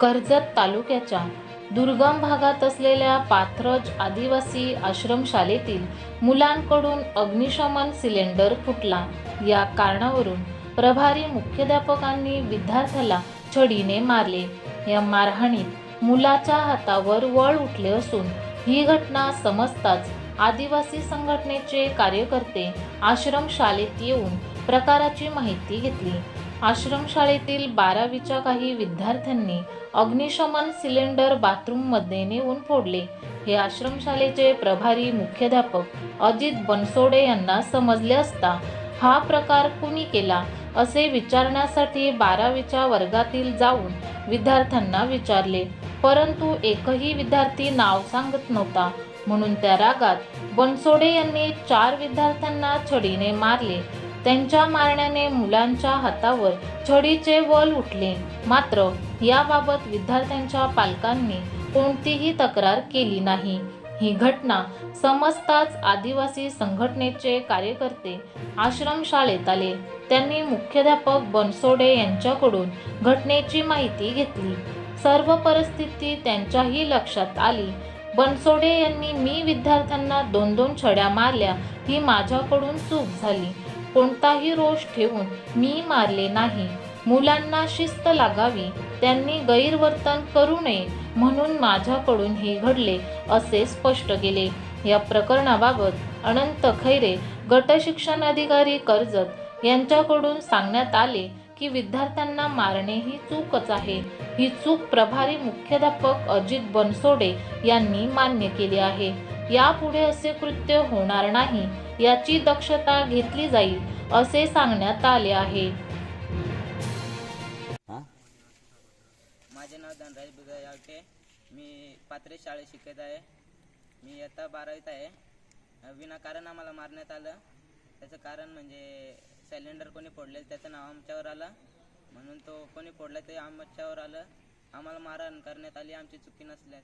कर्जत तालुक्याच्या दुर्गम भागात असलेल्या पाथरज आदिवासी आश्रमशालेतील मुलांकडून अग्निशमन सिलेंडर फुटला. या कारणावरून प्रभारी मुख्याध्यापकांनी विद्यार्थ्याला छडीने मारले. या मारहाणीत मुलाच्या हातावर वळ उठले असून ही घटना समजताच आदिवासी संघटनेचे कार्यकर्ते आश्रमशालेत येऊन प्रकाराची माहिती घेतली. आश्रमशाळेतील बारावीच्या काही विद्यार्थ्यांनी अग्निशमन सिलेंडर बाथरूममध्ये नेऊन फोडले. हे आश्रमशाळेचे प्रभारी मुख्याध्यापक अजित बनसोडे यांना समजले असता हा प्रकार कुणी केला असे विचारण्यासाठी बारावीच्या वर्गातील जाऊन विद्यार्थ्यांना विचारले. परंतु एकही विद्यार्थी नाव सांगत नव्हता. म्हणून त्या रागात बनसोडे यांनी चार विद्यार्थ्यांना छडीने मारले. त्यांच्या मारण्याने मुलांच्या हातावर छडीचे वल उठले. मात्र याबाबत विद्यार्थ्यांच्या पालकांनी कोणतीही तक्रार केली नाही. ही घटना समजताच आदिवासी संघटनेचे कार्यकर्ते आश्रमशाळेत आले. त्यांनी मुख्याध्यापक बनसोडे यांच्याकडून घटनेची माहिती घेतली. सर्व परिस्थिती त्यांच्याही लक्षात आली. बनसोडे यांनी मी विद्यार्थ्यांना दोन दोन छड्या मारल्या ही माझ्याकडून चूक झाली. कोणताही रोष ठेवून मी मारले नाही. मुलांना शिस्त लागावी त्यांनी गैरवर्तन करू नये म्हणून माझ्याकडून हे घडले असे स्पष्ट केले. या प्रकरणाबाबत अनंत खैरे गटशिक्षण अधिकारी कर्जत यांच्याकडून सांगण्यात आले की विद्यार्थ्यांना मारणे ही चूकच आहे. ही चूक प्रभारी मुख्याध्यापक अजित बनसोडे यांनी मान्य केली आहे. यापुढे असे कृत्य होणार नाही याची दक्षता घेतली जाईल असे सांगण्यात आले आहे. हां? माझे नाव धनराज बुधा यावटे मी पात्रे शाळेत शिकत आहे. मी इयत्ता बारावीत आहे. विनाकारण आम्हाला मारण्यात आलं. त्याचं कारण म्हणजे सिलेंडर कोणी फोडले त्याचं नाव आमच्यावर आलं. म्हणून तो कोणी फोडला ते आमच्यावर आलं. आम्हाला मारहाण करण्यात आली आमची चुकी नसल्यास.